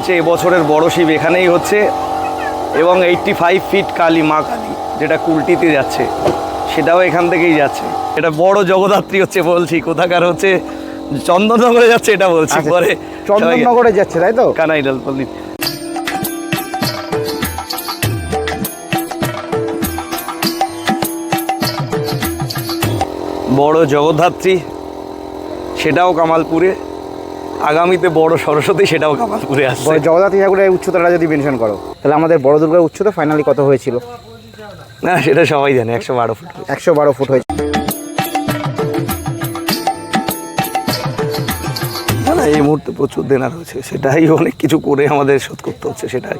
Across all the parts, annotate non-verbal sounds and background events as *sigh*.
হচ্ছে এবছরের বড় শিব এখানেই হচ্ছে। এবং এইটটি ফাইভ ফিট কালী মা কালী যেটা কুলটিতে যাচ্ছে সেটাও এখান থেকেই যাচ্ছে। এটা বড় জগদ্ধাত্রী হচ্ছে বলছি কোথাকার হচ্ছে চন্দননগরে যাচ্ছে এটা বলছি আচ্ছা, পরে চন্দননগরে যাচ্ছে তাই তো? কানাইডাল পল্লী বড় জগদ্ধাত্রী সেটাও কামালপুরে। আগামীতে বড় সরস্বতী সেটাও কামালপুরে আসছে। বড় জগদ্ধাত্রী ঠাকুরের উচ্চতাটা যদি মেনশন করো তাহলে আমাদের বড় দুর্গার উচ্চতা ফাইনালি কত হয়েছিল? না সেটা সবাই জানে একশো বারো ফুট। একশো বারো ফুট হয়েছে। না না এই মুহূর্তে প্রচুর দেনার হয়েছে সেটাই অনেক কিছু করে আমাদের শোধ করতে হচ্ছে সেটাই।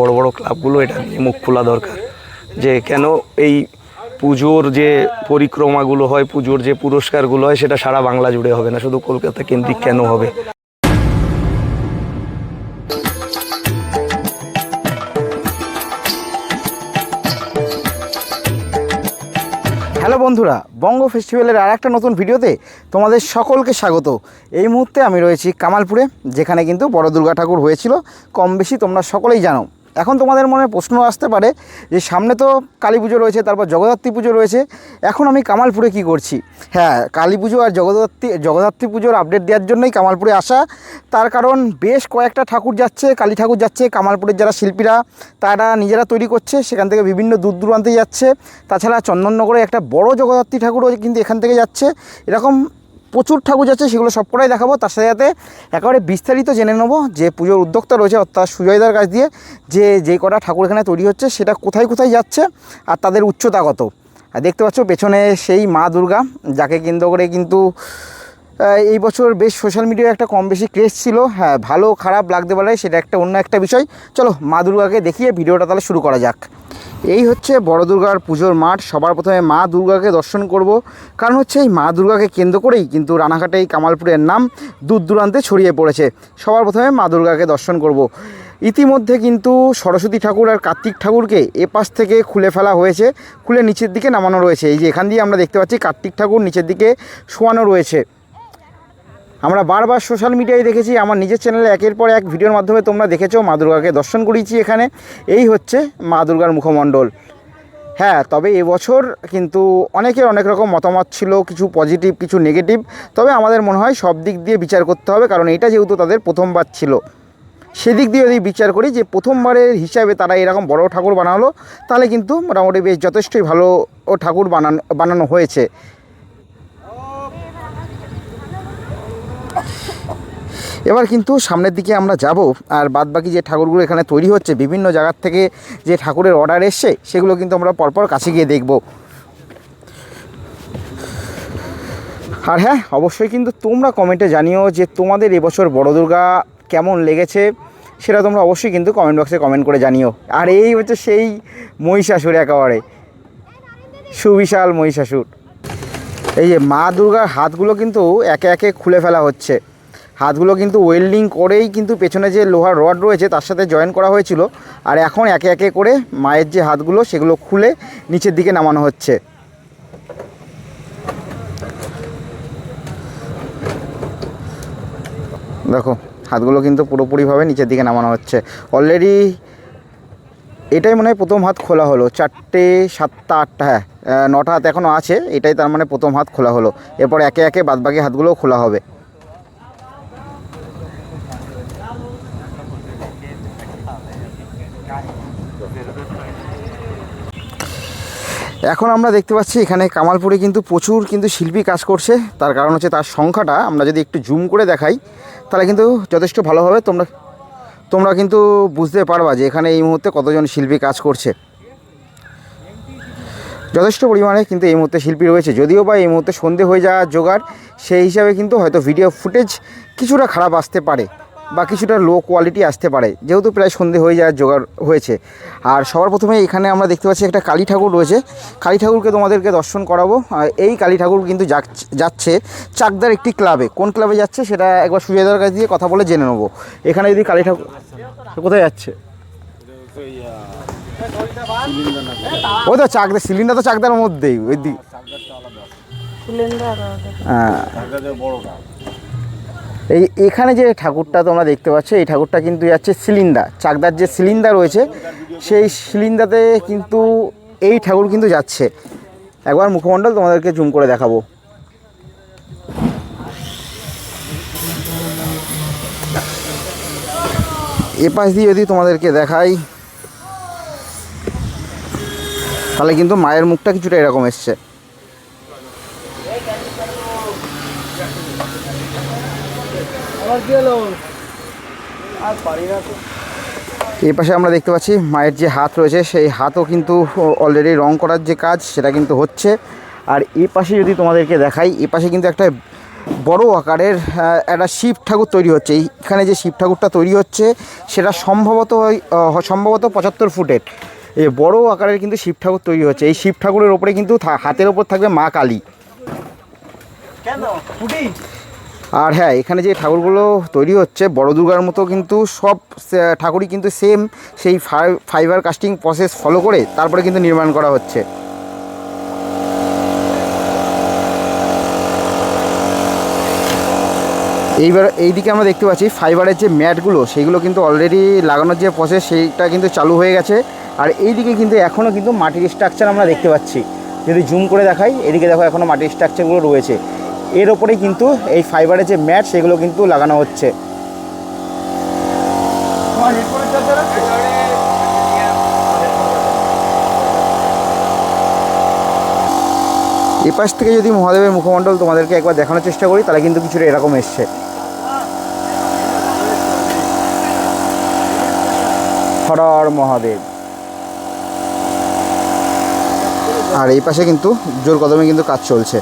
বড় বড় ক্লাবগুলো এটা নিয়ে মুখ খোলা দরকার যে কেন এই পুজোর যে পরিক্রমাগুলো হয়, পুজোর যে পুরস্কারগুলো হয়, সেটা সারা বাংলা জুড়ে হবে না, শুধু কলকাতা কেন্দ্রিক কেন হবে? হ্যালো বন্ধুরা, বঙ্গ ফেস্টিভ্যালের আর একটা নতুন ভিডিওতে তোমাদের সকলকে স্বাগত। এই মুহূর্তে আমি রয়েছি কামালপুরে, যেখানে কিন্তু বড় দুর্গা ঠাকুর হয়েছিল। কম বেশি তোমরা সকলেই জানো। এখন তোমাদের মনে প্রশ্ন আসতে পারে যে সামনে তো কালী পুজো রয়েছে, তারপর জগদ্ধাত্রী পুজো রয়েছে। এখন আমি কামালপুরে কি করছি? হ্যাঁ কালী পুজো আর জগদ্ধাত্রী জগদ্ধাত্রী পুজোর আপডেট দেওয়ার জন্যই কামালপুরে আসা। তার কারণ বেশ কয়েকটা ঠাকুর যাচ্ছে, কালী ঠাকুর যাচ্ছে, কামালপুরের যারা শিল্পীরা, তারা নিজেরা তৈরি করছে, সেখান থেকে বিভিন্ন দূর দূরান্তে যাচ্ছে। তাছাড়া চন্দননগরে একটা বড় জগদ্ধাত্রী ঠাকুরও কিন্তু এখান থেকে যাচ্ছে। এরকম প্রচুর ঠাকুর আছে সেগুলো সবকটাই দেখাবো। তার সাথে সাথে একেবারে বিস্তারিত জেনে নেব যে পুজোর উদ্যোক্তা রয়েছে, অর্থাৎ সুজয়দার কাছ দিয়ে যে যে কটা ঠাকুর এখানে তৈরি হচ্ছে, সেটা কোথায় কোথায় যাচ্ছে আর তাদের উচ্চতা কত। আর দেখতে পাচ্ছ পেছনে সেই মা দুর্গা, যাকে কেন্দ্র করে কিন্তু এই বছর বেশ সোশ্যাল মিডিয়ায় একটা কম বেশি ক্রেজ ছিল। হ্যাঁ ভালো খারাপ লাগতে পারে, সেটা একটা অন্য একটা বিষয়। চলো মা দুর্গাকে দেখিয়ে ভিডিওটা তাহলে শুরু করা যাক। এই হচ্ছে বড় দুর্গার পুজোর মাঠ। সবার প্রথমে মা দুর্গাকে দর্শন করব। কারণ হচ্ছে এই মা দুর্গাকে কেন্দ্র করেই কিন্তু রানাঘাটে এই কামালপুরের নাম দূর দূরান্তে ছড়িয়ে পড়েছে। সবার প্রথমে মা দুর্গাকে দর্শন করব। ইতিমধ্যে কিন্তু সরস্বতী ঠাকুর আর কার্তিক ঠাকুরকে এ পাশ থেকে খুলে ফেলা হয়েছে। খুলে নিচের দিকে নামানো রয়েছে। এই যে এখান দিয়ে আমরা দেখতে পাচ্ছি কার্তিক ঠাকুর নিচের দিকে শোয়ানো রয়েছে। আমরা বারবার সোশ্যাল মিডিয়ায় দেখেছি, আমার নিজের চ্যানেলে একের পর এক ভিডিওর মাধ্যমে তোমরা দেখেছ, মা দুর্গাকে দর্শন করিয়েছি এখানে। এই হচ্ছে মা দুর্গার মুখমণ্ডল। হ্যাঁ তবে এবছর কিন্তু অনেকের অনেক রকম মতামত ছিল, কিছু পজিটিভ কিছু নেগেটিভ তবে আমাদের মনে হয় সব দিক দিয়ে বিচার করতে হবে, কারণ এটা যেহেতু তাদের প্রথমবার ছিল। সেদিক দিয়ে যদি বিচার করি যে প্রথমবারের হিসাবে তারা এরকম বড় ঠাকুর বানালো, তাহলে কিন্তু মোটামুটি বেশ যথেষ্টই ভালো ও ঠাকুর বানানো বানানো হয়েছে। এবার কিন্তু সামনের দিকে আমরা যাব, আর বাদ বাকি যে ঠাকুরগুলো এখানে তৈরি হচ্ছে, বিভিন্ন জায়গার থেকে যে ঠাকুরের অর্ডার এসছে, সেগুলো কিন্তু আমরা পরপর কাছে গিয়ে দেখব। আর হ্যাঁ অবশ্যই কিন্তু তোমরা কমেন্টে জানিও যে তোমাদের এবছর বড় দুর্গা কেমন লেগেছে, সেটা তোমরা অবশ্যই কিন্তু কমেন্ট বক্সে কমেন্ট করে জানিও। আর এই হচ্ছে সেই মহিষাসুর একেবারে, সুবিশাল মহিষাসুর। এই যে মা দুর্গার হাতগুলো কিন্তু একে একে খুলে ফেলা হচ্ছে। হাতগুলো কিন্তু ওয়েল্ডিং করেই কিন্তু পেছনে যে লোহার রড রয়েছে, তার সাথে জয়েন করা হয়েছিল। আর এখন একে একে করে মায়ের যে হাতগুলো, সেগুলো খুলে নিচের দিকে নামানো হচ্ছে। দেখো, হাতগুলো কিন্তু পুরোপুরিভাবে নিচের দিকে নামানো হচ্ছে। অলরেডি এটাই মনে হয় প্রথম হাত খোলা হলো। চারটে, সাতটা, আটটা হ্যাঁ নটা হাত এখনও আছে। এটাই তার মানে প্রথম হাত খোলা হলো। এরপর একে একে বাদবাকি হাতগুলোও খোলা হবে। এখন আমরা দেখতে পাচ্ছি এখানে কামালপুরে কিন্তু প্রচুর কিন্তু শিল্পী কাজ করছে। তার কারণ হচ্ছে তার সংখ্যাটা, আমরা যদি একটু জুম করে দেখাই, তাহলে কিন্তু যথেষ্ট ভালোভাবে তোমরা তোমরা কিন্তু বুঝতে পারবা যে এখানে এই মুহূর্তে কতজন শিল্পী কাজ করছে। যথেষ্ট পরিমাণে কিন্তু এই মুহূর্তে শিল্পী রয়েছে। যদিও বা এই মুহূর্তে সন্ধে হয়ে যাওয়ার জোগাড়, সেই হিসাবে কিন্তু হয়তো ভিডিও ফুটেজ কিছুটা খারাপ আসতে পারে। বা কিছুটা লো কোয়ালিটি আসতে পারে। যেহেতু প্রায় সন্ধে হয়ে যাওয়ার জোগাড় হয়েছে। আর সবার প্রথমে এখানে আমরা দেখতে পাচ্ছি একটা কালী ঠাকুর রয়েছে। কালী ঠাকুরকে তোমাদেরকে দর্শন করাবো। আর এই কালী ঠাকুর কিন্তু যাচ্ছে চাকদার একটি ক্লাবে। কোন ক্লাবে যাচ্ছে সেটা একবার সুজয়দার কাছ দিয়ে কথা বলে জেনে নেব। এখানে যদি কালী ঠাকুর কোথায় যাচ্ছে? ওই তো চাকদা সিলিন্ডার তো চাকদার মধ্যেই ওই দিক হ্যাঁ। এই এখানে যে ঠাকুরটা তোমরা দেখতে পাচ্ছ, এই ঠাকুরটা কিন্তু যাচ্ছে সিলিন্ডার। চাকদার যে সিলিন্ডার রয়েছে, সেই সিলিন্ডাতে কিন্তু এই ঠাকুর কিন্তু যাচ্ছে। একবার মুখমণ্ডল তোমাদেরকে জুম করে দেখাবো। এ পাশ দিয়ে যদি তোমাদেরকে দেখাই, তাহলে কিন্তু মায়ের মুখটা কিছুটা এরকম এসছে। এই পাশে আমরা দেখতে পাচ্ছি মায়ের যে হাত রয়েছে, সেই হাতও কিন্তু অলরেডি রং করার যে কাজ, সেটা কিন্তু হচ্ছে। আর এই পাশে যদি তোমাদেরকে দেখাই, এই পাশে কিন্তু একটা বড় আকারের একটা শিব ঠাকুর তৈরি হচ্ছে। এইখানে যে শিব ঠাকুরটা তৈরি হচ্ছে, সেটা সম্ভবত সম্ভবত পঁচাত্তর ফুটের। এই বড় আকারের কিন্তু শিব ঠাকুর তৈরি হচ্ছে। এই শিব ঠাকুরের ওপরে কিন্তু হাতের ওপর থাকবে মা কালী। আর হ্যাঁ এখানে যে ঠাকুরগুলো তৈরি হচ্ছে, বড় দুর্গার মতো কিন্তু সব ঠাকুরই কিন্তু সেম সেই ফাই- ফাইবার কাস্টিং প্রসেস ফলো করে তারপরে কিন্তু নির্মাণ করা হচ্ছে। এইবার এইদিকে আমরা দেখতে পাচ্ছি ফাইবারের যে ম্যাটগুলো সেইগুলো কিন্তু অলরেডি লাগানোর যে প্রসেস সেইটা কিন্তু চালু হয়ে গেছে। আর এইদিকে কিন্তু এখনও কিন্তু মাটির স্ট্রাকচার আমরা দেখতে পাচ্ছি। যদি জুম করে দেখাই, এদিকে দেখো এখনও মাটির স্ট্রাকচারগুলো রয়েছে। এর ওপরেই কিন্তু এই ফাইবারের যে ম্যাট সেগুলো কিন্তু লাগানো হচ্ছে। এপাশ থেকে যদি মহাদেবের মুখমণ্ডল তোমাদেরকে একবার দেখানোর চেষ্টা করি, তাহলে কিন্তু কিছুটা এরকম এসছে। হরর মহাদেব। আর এই পাশে কিন্তু জোর কদমে কিন্তু কাজ চলছে।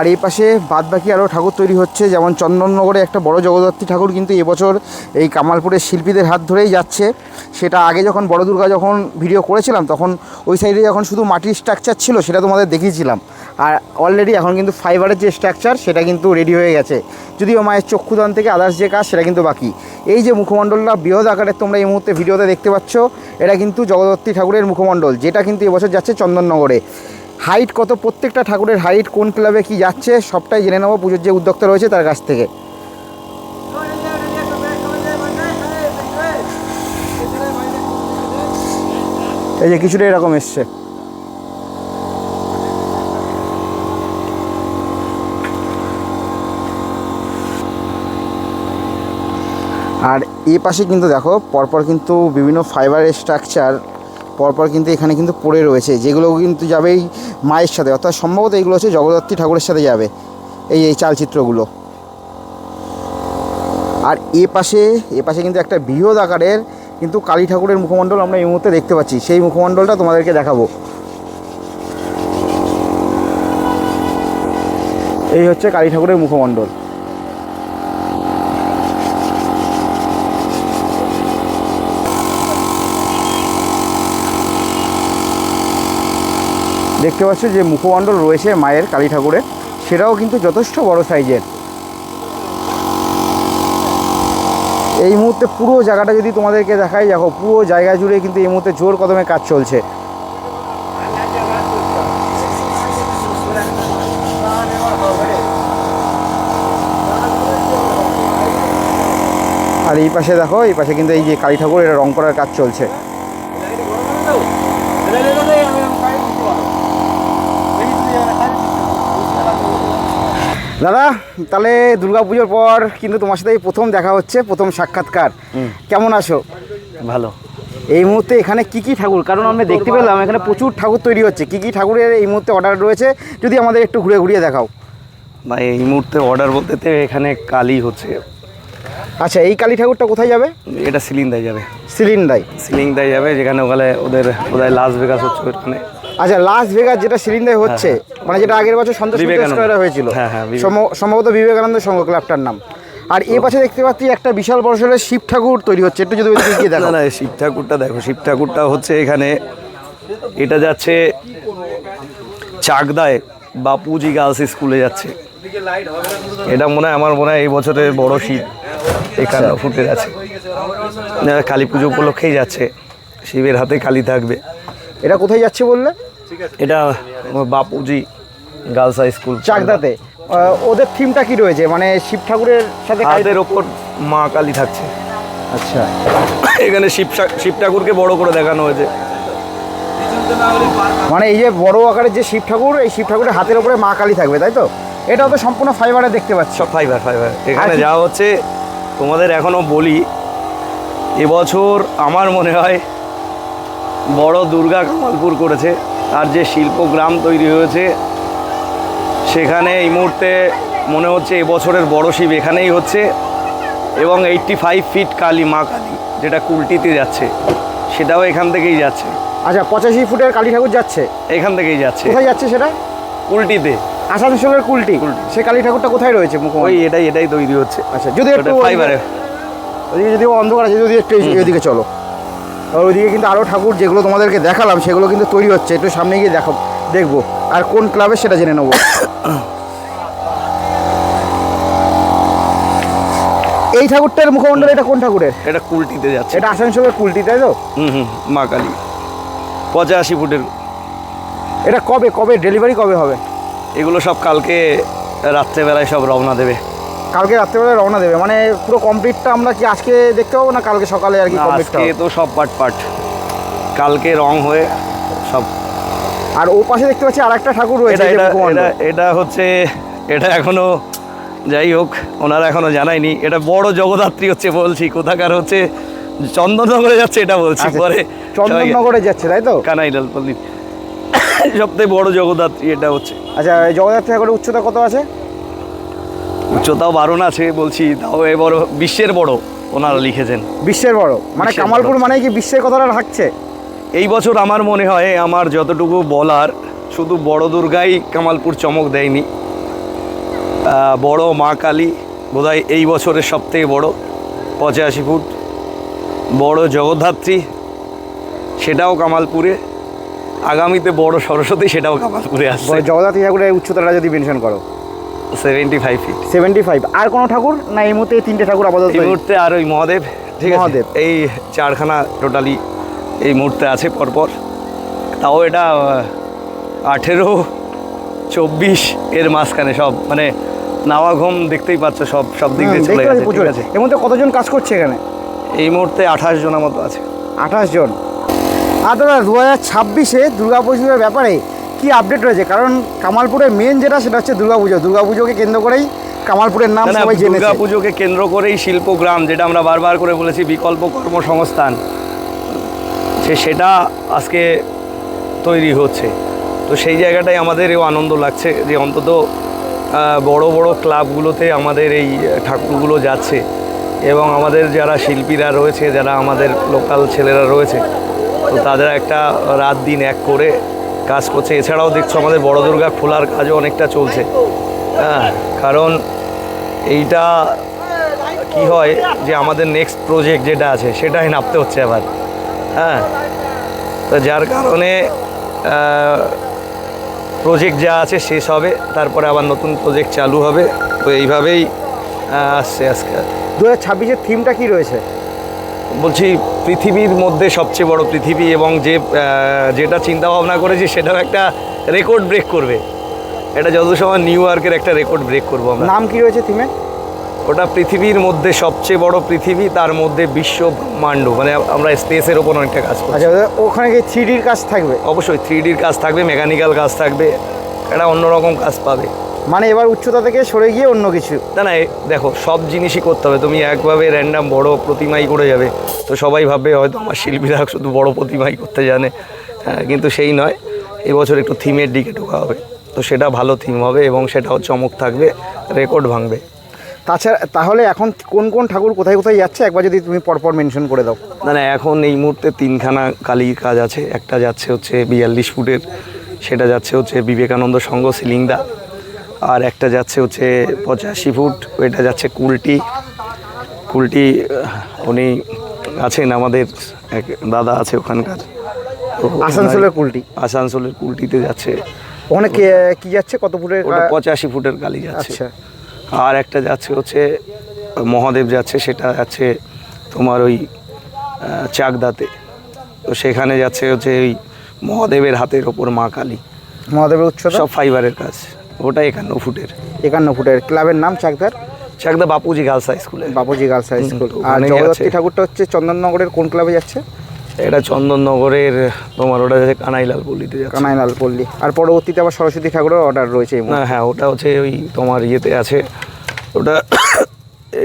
আর এই পাশে বাদবাকি আরও ঠাকুর তৈরি হচ্ছে। যেমন চন্দননগরে একটা বড় জগদ্ধাত্রী ঠাকুর কিন্তু এবছর এই কামালপুরের শিল্পীদের হাত ধরেই যাচ্ছে। সেটা আগে যখন বড় দুর্গা যখন ভিডিও করেছিলাম, তখন ওই সাইডে যখন শুধু মাটির স্ট্রাকচার ছিল, সেটা তোমাদের দেখিয়েছিলাম। আর অলরেডি এখন কিন্তু ফাইবারের যে স্ট্রাকচার সেটা কিন্তু রেডি হয়ে গেছে। যদিও মায়ের চক্ষুদান থেকে আদার্স যে কাজ, সেটা কিন্তু বাকি। এই যে মুখমণ্ডলটা, বৃহৎ আকারের তোমরা এই মুহূর্তে ভিডিওতে দেখতে পাচ্ছ, এটা কিন্তু জগদ্ধাত্রী ঠাকুরের মুখমণ্ডল, যেটা কিন্তু এবছর যাচ্ছে চন্দননগরে। হাইট কত, প্রত্যেকটা ঠাকুরের হাইট, কোন ক্লাবে কি যাচ্ছে, সবটাই জেনে নেব। পুজোর যে উদ্যোক্তা রয়েছে তার কাছ থেকে। এই যে কিছুটা এরকম এসছে। আর এ পাশে কিন্তু দেখো, পরপর কিন্তু বিভিন্ন ফাইবারের স্ট্রাকচার পরপর কিন্তু এখানে কিন্তু পড়ে রয়েছে, যেগুলো কিন্তু যাবে এই মায়ের সাথে। অর্থাৎ সম্ভবত এগুলো হচ্ছে জগদ্ধাত্রী ঠাকুরের সাথে যাবে, এই এই চালচিত্রগুলো। আর এ পাশে এ পাশে কিন্তু একটা বৃহৎ আকারের কিন্তু কালী ঠাকুরের মুখমণ্ডল আমরা এই মুহূর্তে দেখতে পাচ্ছি। সেই মুখমণ্ডলটা তোমাদেরকে দেখাবো। এই হচ্ছে কালী ঠাকুরের মুখমণ্ডল। দেখতে পাচ্ছ যে মুখমণ্ডল রয়েছে মায়ের কালী ঠাকুরের। সেটাও কিন্তু যথেষ্ট বড় সাইজের। এই মুহূর্তে পুরো জায়গাটা যদি তোমাদেরকে দেখাই, দেখো পুরো জায়গা জুড়ে কিন্তু এই মুহূর্তে জোর কদমে কাজ চলছে। আর এই পাশে দেখো, এই পাশে কিন্তু এই যে কালী ঠাকুর, এটা রং করার কাজ চলছে। দাদা তাহলে দুর্গাপুজোর পর কিন্তু তোমার সাথে প্রথম দেখা হচ্ছে প্রথম সাক্ষাৎকার। কেমন আছো? ভালো। এই মুহূর্তে এখানে কি কি ঠাকুর? কারণ আমরা দেখতে পেলাম এখানে প্রচুর ঠাকুর তৈরি হচ্ছে। কি কি ঠাকুরের এই মুহূর্তে অর্ডার রয়েছে? যদি আমাদের একটু ঘুরে ঘুরিয়ে দেখাও। না এই মুহূর্তে অর্ডার বলতে তো এখানে কালি হচ্ছে। আচ্ছা এই কালী ঠাকুরটা কোথায় যাবে? এটা সিলিন্দায় যাবে। সিলিন্ডাই সিলিংদায় যাবে যেখানে ওখানে ওদের বোধহয় লাস ভেগাস হচ্ছে ওখানে। আচ্ছা লাস্ট ভেগাস যেটা সিলিন্ডাই হচ্ছে মানে যেটা আগের বছর সন্তোষ হ্যাঁ। হয়েছিল হ্যাঁ, হ্যাঁ, সম্ভবত বিবেকানন্দ সংঘ ক্লাবটার নাম। আর এ পাশে দেখতে পাচ্ছি একটা বিশাল বড় সড়ো শিব ঠাকুর তৈরি হচ্ছে একটু যদি ওইদিকে দেখো। না শিব ঠাকুরটা দেখো শিব ঠাকুরটা হচ্ছে এখানে এটা যাচ্ছে চাকদায় বাপুজি গার্লস স্কুলে যাচ্ছে। এটা মনে হয় আমার মনে হয় এই বছরের বড় শিব একান্ন ফুটে যাচ্ছে না, কালী পুজো উপলক্ষেই যাচ্ছে শিবের হাতে কালী থাকবে। এটা কোথায় যাচ্ছে বললে? এটা বাপুজি গার্লস হাই স্কুল। চাকদাতে ওদের থিমটা কি রয়েছে? মানে শিব ঠাকুরের সাথে হাতের ওপর মা কালী থাকছে। আচ্ছা। এখানে শিব শিব ঠাকুরকে বড় করে দেখানো হয়েছে। মানে এই যে বড় আকারের যে শিব ঠাকুর এই শিব ঠাকুরের হাতের উপরে মা কালী থাকবে তাই তো? এটাও তো সম্পূর্ণ ফাইবারে দেখতে পাচ্ছি। সব ফাইবার ফাইবার। এখানে যা হচ্ছে তোমাদের এখনও বলি এবছর আমার মনে হয় বড় দুর্গা কামালপুর করেছে। আর যে শিল্পগ্রাম তৈরি হয়েছে সেখানে এই মুহূর্তে মনে হচ্ছে এবছরের বড় শিব এখানেই হচ্ছে এবং এইটটি ফাইভ ফিট কালী মা কালী যেটা কুলটিতে যাচ্ছে সেটাও এখান থেকেই যাচ্ছে। আচ্ছা পঁচাশি ফুটের কালী ঠাকুর যাচ্ছে? এখান থেকেই যাচ্ছে। কোথায় যাচ্ছে সেটা? কুলটিতে। আসানসোলের কুলটি। কুলটি। সে কালী ঠাকুরটা কোথায় রয়েছে মুখ ওই মুখোমুখি এটাই এটাই তৈরি হচ্ছে। আচ্ছা যদি একটু ফাইবারে ওইদিকে যদি অন্ধকার আছে যদি একটু ওইদিকে চলো। ওইদিকে কিন্তু আরও ঠাকুর যেগুলো তোমাদেরকে দেখালাম সেগুলো কিন্তু তৈরি হচ্ছে। একটু সামনে গিয়ে দেখো দেখব। আর কোন ক্লাবে সেটা জেনে নেব। এই ঠাকুরটার মুখমণ্ডল এটা কোন ঠাকুরের? এটা কুলটিতে যাচ্ছে। এটা আসানসোলের কুলটি তাই তো? হুম হুম মা কালী। পঁচাশি ফুটের। এটা কবে কবে ডেলিভারি কবে হবে? এগুলো সব কালকে রাত্রেবেলায় সব রওনা দেবে। কালকে রাত্রেবেলা রওনা দেবে। মানে পুরো কমপ্লিটটা আমরা কি আজকে দেখতে পাবো না কালকে সকালে আর কি আজকে তো সব পাট পাট। কালকে রং হয়ে সব আর ও পাশে দেখতে পাচ্ছি আর একটা ঠাকুর রয়েছে এটা এটা এটা এটা হচ্ছে এটা এখনও যাই হোক ওনারা এখনও জানায়নি। এটা বড় জগদ্ধাত্রী হচ্ছে বলছি কোথাকার হচ্ছে চন্দননগরে যাচ্ছে এটা বলছি আচ্ছা, পরে চন্দননগরে যাচ্ছে তাই তো? কানাইডাল পল্লী *coughs* সবথেকে বড় জগদ্ধাত্রী এটা হচ্ছে। আচ্ছা এই জগদ্ধাত্রী ঠাকুরের উচ্চতা কত আছে? উচ্চতাও বারণ আছে বলছি তাও এ বড় বিশ্বের বড় ওনারা লিখেছেন। বিশ্বের বড়? মানে কামালপুর মানে কি বিশ্বের কথাটা থাকছে? এই বছর আমার মনে হয় আমার যতটুকু বলার শুধু বড় দুর্গাই কামালপুর চমক দেয়নি। বড় মা কালী বোধহয় এই বছরের সবথেকে বড় পঁচাশি ফুট। বড় জগদ্ধাত্রী সেটাও কামালপুরে। আগামীতে বড় সরস্বতী সেটাও কামালপুরে আসছে। জগদ্ধাত্রী ঠাকুরের উচ্চতাটা যদি মেনশন করো। Seventy five feet seventy five আর কোনো ঠাকুর? না এই মুহূর্তে তিনটে ঠাকুর আপাতত এই মুহূর্তে আর ওই মহাদেব ঠিক আছে? মহাদেব। এই চারখানা টোটালি এই মুহূর্তে আছে পরপর। তাও এটা আঠেরো চব্বিশ এর মাঝখানে সব মানে নাওয়াঘম দেখতেই পাচ্ছ সব সব দিক দিয়ে চলে গেছে প্রচুর। আছে? এর মধ্যে কতজন কাজ করছে এখানে? এই মুহূর্তে আঠাশ জনের মতো আছে। আঠাশ জন। আর দাদা দু হাজার ছাব্বিশে দুর্গা পুজোর ব্যাপারে কি আপডেট রয়েছে? কারণ কামালপুরের মেন যেটা সেটা হচ্ছে দুর্গা পুজো দুর্গা পুজোকে কেন্দ্র করেই কামালপুরের নাম সবাই জেনেছে। দুর্গা পুজোকে কেন্দ্র করেই শিল্পগ্রাম যেটা আমরা বারবার করে বলেছি বিকল্প কর্মসংস্থান। সে সেটা আজকে তৈরি হচ্ছে। তো সেই জায়গাটাই আমাদেরও আনন্দ লাগছে যে অন্তত বড় বড় ক্লাবগুলোতে আমাদের এই ঠাকুরগুলো যাচ্ছে। এবং আমাদের যারা শিল্পীরা রয়েছে যারা আমাদের লোকাল ছেলেরা রয়েছে তো তাদের একটা রাত দিন এক করে কাজ করছে। এছাড়াও দেখছ আমাদের বড় দুর্গা খোলার কাজও অনেকটা চলছে। হ্যাঁ কারণ এইটা কি হয় যে আমাদের নেক্সট প্রজেক্ট যেটা আছে, সেটাই নামতে হচ্ছে আবার হ্যাঁ তো যার কারণে প্রজেক্ট যা আছে শেষ হবে, তারপরে আবার নতুন প্রজেক্ট চালু হবে। তো এইভাবেই আসছে আজকে। দু হাজার ছাব্বিশের থিমটা কী রয়েছে? বলছি পৃথিবীর মধ্যে সবচেয়ে বড় পৃথিবী এবং যে যেটা চিন্তা ভাবনা করেছি সেটাও একটা রেকর্ড ব্রেক করবে। এটা যত সময় নিউ ইয়র্কের একটা রেকর্ড ব্রেক করব আমরা। নাম কি রয়েছে থিমে ওটা পৃথিবীর মধ্যে সবচেয়ে বড় পৃথিবী তার মধ্যে বিশ্ব ব্রহ্মাণ্ড। মানে আমরা স্পেসের ওপর অনেকটা কাজ করছি। আচ্ছা ওখানে কি থ্রি ডির কাজ থাকবে? অবশ্যই থ্রি ডির কাজ থাকবে মেকানিক্যাল কাজ থাকবে একটা অন্যরকম কাজ পাবে। মানে এবার উচ্চতা থেকে সরে গিয়ে অন্য কিছু। না না দেখো সব জিনিসই করতে হবে। তুমি একভাবে র্যান্ডাম বড় প্রতিমাই করে যাবে। তো সবাই ভাববে হয়তো আমার শিল্পীরা শুধু বড় প্রতিমাই করতে জানে। হ্যাঁ, কিন্তু সেই নয়। এবছর একটু থিমের দিকে ঢোকা হবে। তো সেটা ভালো থিম হবে এবং সেটাও চমক থাকবে রেকর্ড ভাঙবে। তাছাড়া তাহলে এখন কোন কোন ঠাকুর কোথায় কোথায় যাচ্ছে? একবার যদি তুমি পরপর মেনশন করে দাও। না না এখন এই মুহূর্তে তিনখানা কালীর কাজ আছে। একটা যাচ্ছে হচ্ছে বিয়াল্লিশ ফুটের সেটা যাচ্ছে হচ্ছে বিবেকানন্দ সংঘ সিলিংদা। আর একটা যাচ্ছে হচ্ছে পঁচাশি ফুট ওইটা যাচ্ছে কুলটি। কুলটি উনি আছেন আমাদের এক দাদা আছে ওখানকার। আসানসোলের কুলটি। আসানসোলের কুলটিতে যাচ্ছে। ওখানে কে যাচ্ছে? কত ফুটের পঁচাশি ফুটের কালি যাচ্ছে। আচ্ছা। আর একটা যাচ্ছে হচ্ছে মহাদেব যাচ্ছে সেটা যাচ্ছে তোমার ওই চাকদাতে। তো সেখানে যাচ্ছে হচ্ছে ওই মহাদেবের হাতের ওপর মা কালী। মহাদেবের উচ্চতা? সব ফাইবারের কাজ। ওটা একান্ন ফুটের। একান্ন ফুটের। ক্লাবের নাম চাকদার? চাকদা বাপুজি গার্লস হাই স্কুলে। Bapuji girls high school. আর ওখানেই জগদ্ধাত্রী ঠাকুরটা হচ্ছে চন্দননগরের কোন ক্লাবে যাচ্ছে? এটা চন্দননগরের তোমার ওটা যাচ্ছে কানাইলাল পল্লীতে যাচ্ছে। কানাইলাল পল্লী। আর পরবর্তীতে আবার সরস্বতী ঠাকুরের অর্ডার রয়েছে। না হ্যাঁ ওটা হচ্ছে ওই তোমার ইয়েতে আছে। ওটা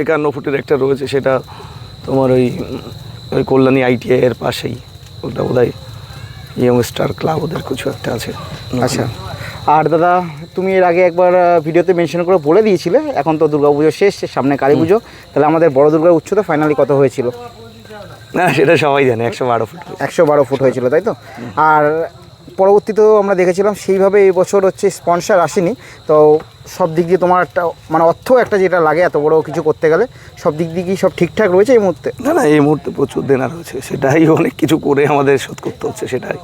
একান্ন ফুটের একটা রয়েছে সেটা তোমার ওই ওই কল্যাণী আইটিআই এর পাশেই। ওটা বোধ হয় ইয়ং স্টার ক্লাব ওদের কিছু একটা আছে। আচ্ছা। আর দাদা তুমি এর আগে একবার ভিডিওতে মেনশন করে বলে দিয়েছিলে এখন তো দুর্গাপুজো শেষ সামনে কালী পুজো তাহলে আমাদের বড় দুর্গার উচ্চতা ফাইনালি কত হয়েছিল? না সেটা সবাই জানে একশো বারো ফুট একশো বারো ফুট হয়েছিল তাই তো? আর পরবর্তীতেও আমরা দেখেছিলাম সেইভাবে এই বছর হচ্ছে স্পন্সার আসেনি তো সব দিক দিয়ে তোমার একটা মানে অর্থ একটা যেটা লাগে এত বড় কিছু করতে গেলে সব দিক দিয়ে কি সব ঠিকঠাক রয়েছে এই মুহূর্তে? না না এই মুহূর্তে প্রচুর দেনা রয়েছে সেটাই অনেক কিছু করে আমাদের শোধ করতে হচ্ছে সেটাই।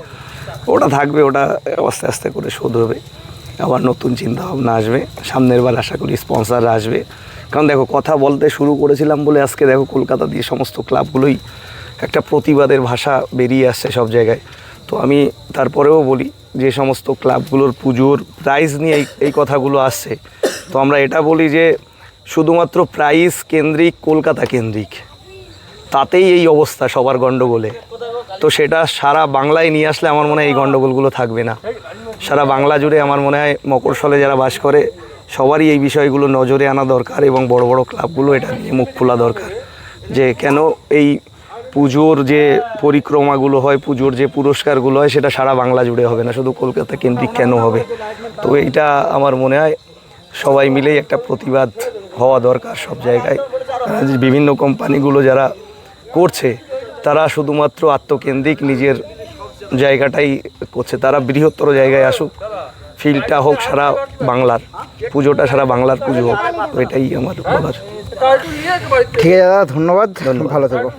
ওটা থাকবে, ওটা আস্তে আস্তে করে শোধ হবে। আবার নতুন চিন্তা ভাবনা আসবে। সামনের বার আশা করি স্পন্সাররা আসবে। কারণ দেখো, কথা বলতে শুরু করেছিলাম বলে আজকে দেখো কলকাতা দিয়ে সমস্ত ক্লাবগুলোই একটা প্রতিবাদের ভাষা বেরিয়ে আসছে সব জায়গায়। তো আমি তারপরেও বলি, যে সমস্ত ক্লাবগুলোর পুজোর প্রাইজ নিয়ে এই এই কথাগুলো আসছে। তো আমরা এটা বলি যে, শুধুমাত্র প্রাইজ কেন্দ্রিক কলকাতা কেন্দ্রিক। তাতেই এই অবস্থা সবার গণ্ডগোলে। তো সেটা সারা বাংলায় নিয়ে আসলে আমার মনে হয় এই গণ্ডগোলগুলো থাকবে না। সারা বাংলা জুড়ে আমার মনে হয় মকরশলে যারা বাস করে, সবারই এই বিষয়গুলো নজরে আনা দরকার এবং বড় বড় ক্লাবগুলো এটা নিয়ে মুখ খোলা দরকার। যে কেন এই পুজোর যে পরিক্রমাগুলো হয়, পুজোর যে পুরস্কারগুলো হয়, সেটা সারা বাংলা জুড়ে হবে না। শুধু কলকাতা কেন্দ্রিক কেন হবে? তো এইটা আমার মনে হয় সবাই মিলেই একটা প্রতিবাদ হওয়া দরকার সব জায়গায়। বিভিন্ন কোম্পানিগুলো যারা করছে তারা শুধুমাত্র আত্মকেন্দ্রিক নিজের জায়গাটাই করছে। তারা বৃহত্তর জায়গায় আসুক ফিল্ডটা হোক সারা বাংলার পুজোটা সারা বাংলার পুজো হোক এটাই আমার বলার। ঠিক আছে দাদা ধন্যবাদ। ভালো থেকো।